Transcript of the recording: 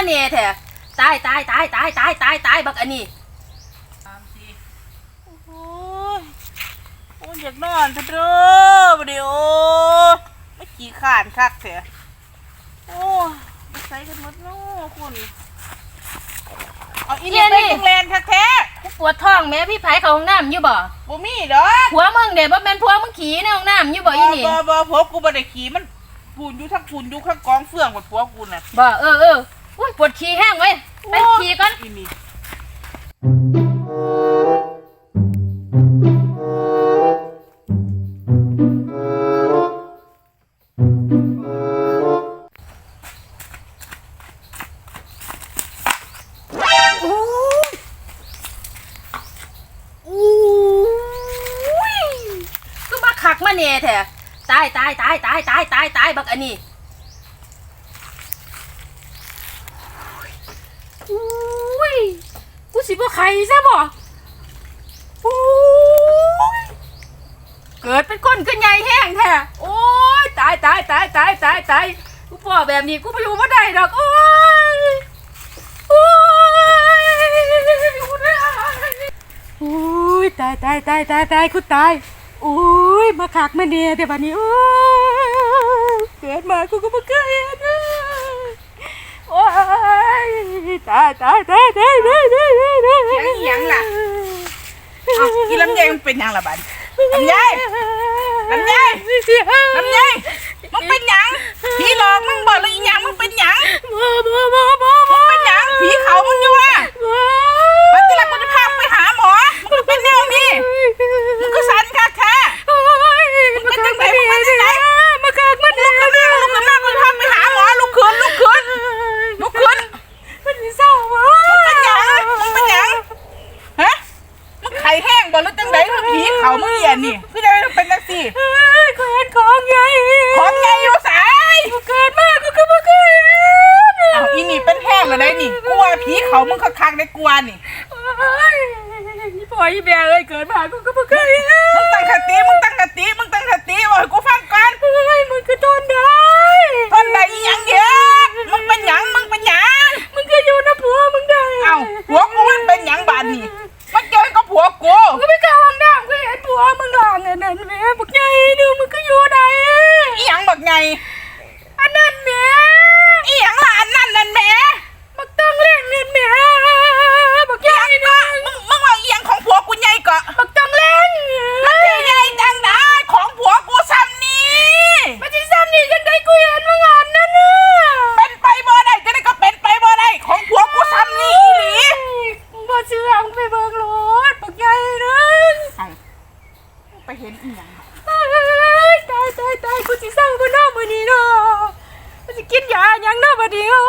มาเนี่ยแท้ตายตายตายตายตายตายตายบักอันนี้สามสี่โอ้ยโอ้ยอยากนอนเถอะเด้อบ่เดี๋ยวไม่ขี้ขานคักเถอะโอ้ยไปใส่กันหมดเนาะคุณเอาอีนี่ไปโรงแรมแท้กูปวดท้องแม่พี่ไผเข้าห้องน้ำอยู่บ่ๆบ่มีดอกผัวมึงเด้บ่แม่นผัวมึงขี่ในห้องน้ำอยู่บ่อีนี่บ่บ่พบกูบ่ได้ขี่มันพูนอยู่ทั้งพูนอยู่ข้างกองเฟื่องหมดผัวกูน่ะบ่เออเออ อุ้ยปวดขี้แห้งเว้ยไปขี่ก่อนอีนี่อุ้ยก็มาคักมาเนี่ยแท้ตายตายตายตายตายตายตายบักอันนี้ สิบ่ไข่ซะบ่โอ้ยเกิดเป็นคนขึ้นใหญ่แห้งแท้โอ้ยตายตายตายตายตายตายกูป่อแบบนี้กูไปอยู่บ่ได้ดอกโอ้ยโอ้ยโอ้ยตายตายตายตายตายกูตายโอ้ยมาขากมาเนี่ยแต่บัดนี้โอ้ยเกิดมากูก็ม่เคยเห็โอ้ยตายตายตายตายตาย ยังอีหยังล่ะเอาอีลำไยมันเป็นหยังล่ะบัดลำไยลำไยลำไยมึงเป็นหยังผีหลอกมึงบอกเลยอีหยังมึงเป็นหยัง บ่บ่บ่บ่ มึงเป็นหยังผีเขามึงอยู่อะไปที่หลังกูจะพามึงไปหาหมอมึงเป็นแนวนี้มึงก็สันค่ะค่ะ มึงเป็นจังไหนมึงเป็นจังไหนมาขากมา ลุ เนี่ย กขึ้นมาลุกขึ้นมากูจะพาไปหาหมอลุกขึ้นลุกขึ้นลุกขึ้น มันสิเศร้าวะ มึงเป็นหยังมึงเป็นหยังฮะมึงไข่แห้ง บ่หรือจังไหนมึงผีเขามึงเหี้ยนี่คือจะเป็นจังซี่เอ้ยกูเห็นของใหญ่ของไงอยู่สายกูเกิดมากูก็บ่เคยเห็นอ้าวอีนี่เป็นแห้งเลยนี่กลัวผีเขามึงคักๆได้กลัวนี่เอ้ยพ่ออีแม่เอ้ยเกิดมากูก็บ่เคยเห็นมึงตั้งสติมึงตั้งสติบอกให้กูฟังก่อน เฮ้ยมึงก็ทนได้ ทนได้อีหยังเยอะมึงเป็นหยังมึงเป็นหยัง มึงก็อยู่นะผัวมึงได้ เอ้าผัวกูมันเป็นหยังบานนี่มันเจอกับผัวกู มึงก็ไปเข้าห้องน้ำ ก็เห็นผัวมึงหลางอันนั้นแม่บักใหญ่นึงมึงก็อยู่ได้อีหยังบักไงอันนั้นแม่อีหยังล่ะอันนั่นนั่นแหม่บักต้องเล่นเงินแม่บักใหญ่นึ ก็ ง มึงมึงว่าอีหยังของผัวกูใหญ่ก็ บักต้องเล่น มันสิใหญ่จังได้ของผัวกูซ้ำนี่ มันสิซ้ำนี่จังได้กูเห็นมึงอันนั้นน่ะ เป็นไปบ่ได้จะได้ก็เป็นไปบ่ได้ของผัวกูซ้ำนี่อีหลี มึงบ่เชื่อมึงไปเบิ่งรถบักใหญ่นึง เอ้า ไปเห็นอีหยังตายตายตายตายกูสิสั่งกูน้ามื้อนี้เนาะกูสิกินยาหยังเนาะบัดนี้โอ้